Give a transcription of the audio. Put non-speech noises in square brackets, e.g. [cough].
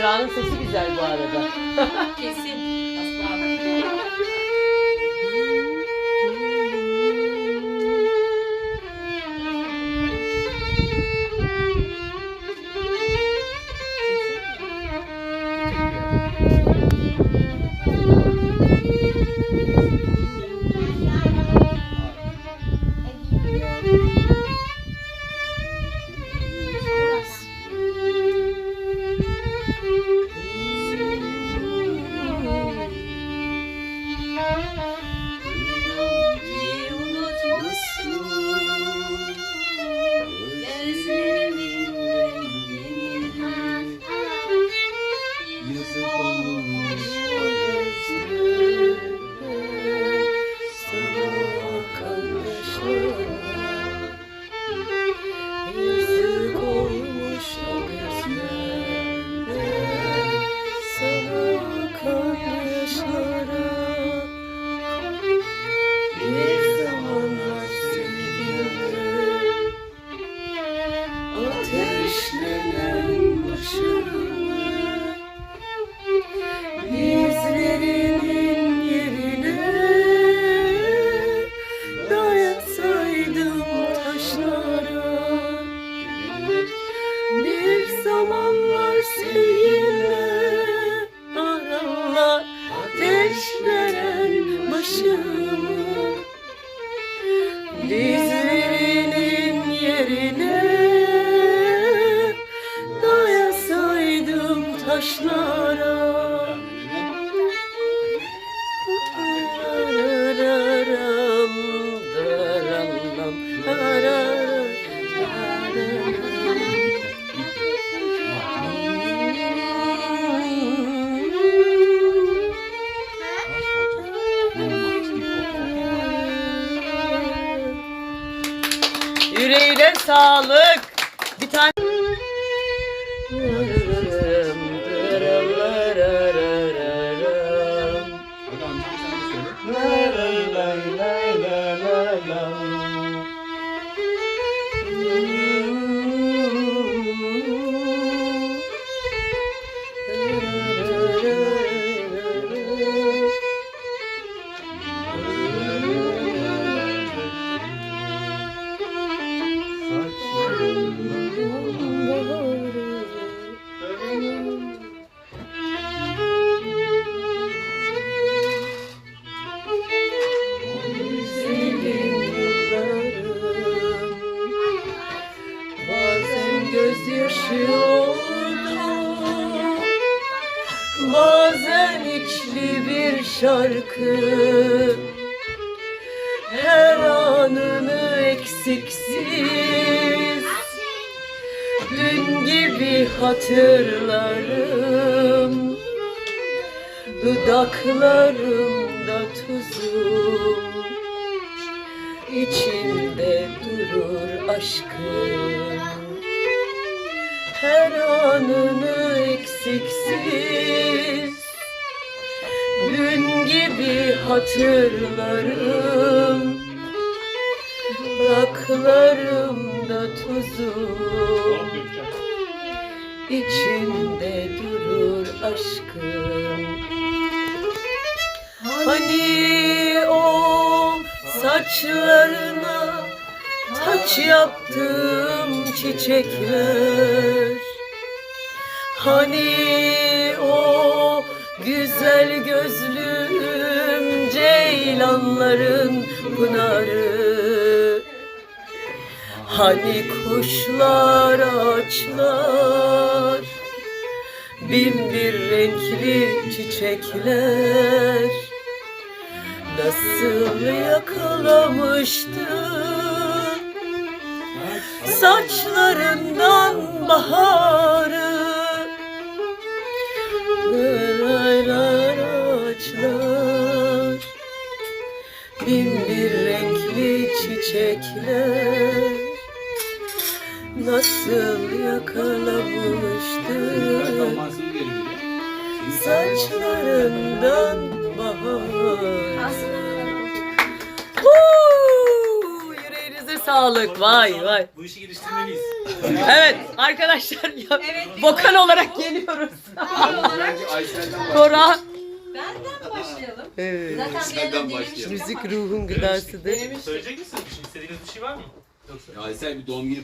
Esra'nın sesi güzel bu arada. Kesin. Ateşlenen başımı taşlara. Yüreğine sağlık. Bazen içli bir şarkı. Her anını eksiksiz. Dün gibi hatırlarım. Dudaklarımda tuzum. İçimde durur aşkım. Her anını eksiksiz. Dün gibi hatırlarım Aklarımda tuzum. İçimde durur aşkım. Hani o saçlarına taç yaptığım çiçekler Hani o güzel gözlüm ceylanların pınarı? Hani kuşlar ağaçlar Bin bir renkli çiçekler? Nasıl yakalamıştın Saçlarından baharı bekler Nasıl yakalamıştık Saçlarından bahar Huu, Yüreğinize sağlık vay vay Bu işi geliştirmeliyiz. Evet arkadaşlar ya, Evet. [laughs] vokal olarak geliyoruz olarak Kora Benden başlayalım. evet. Zaten bir yerden başlayalım. Müzik ruhun gıdasıdır Söyleyecek misin? istediğiniz bir şey var mı? Yoksa... Ya sen bir doğum günü